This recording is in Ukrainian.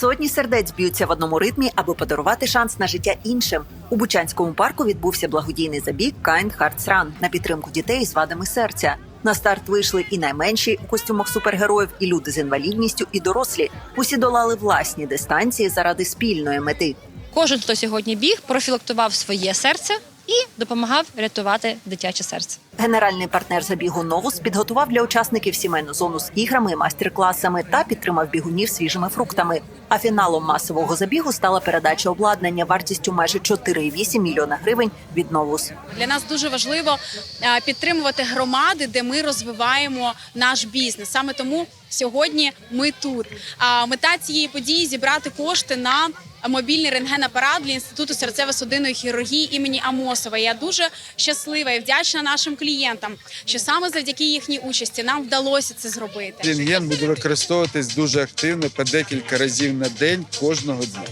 Сотні сердець б'ються в одному ритмі, аби подарувати шанс на життя іншим. У Бучанському парку відбувся благодійний забіг Kind Hearts Run на підтримку дітей з вадами серця. На старт вийшли і найменші у костюмах супергероїв, і люди з інвалідністю, і дорослі. Усі долали власні дистанції заради спільної мети. Кожен, хто сьогодні біг, профілактував своє серце і допомагав рятувати дитяче серце. Генеральний партнер забігу Новус підготував для учасників сімейну зону з іграми, майстер-класами та підтримав бігунів свіжими фруктами. А фіналом масового забігу стала передача обладнання вартістю майже 4,8 мільйона гривень від Новус. Для нас дуже важливо е, підтримувати громади, де ми розвиваємо наш бізнес. Саме тому сьогодні ми тут. А мета цієї події зібрати кошти на мобільний рентгенапарат для інституту серцево-судинної хірургії імені Амосова. Я дуже щаслива і вдячна нашим клієнтам, що саме завдяки їхній участі нам вдалося це зробити. Рентген буде використовуватись дуже активно по декілька разів на день кожного дня.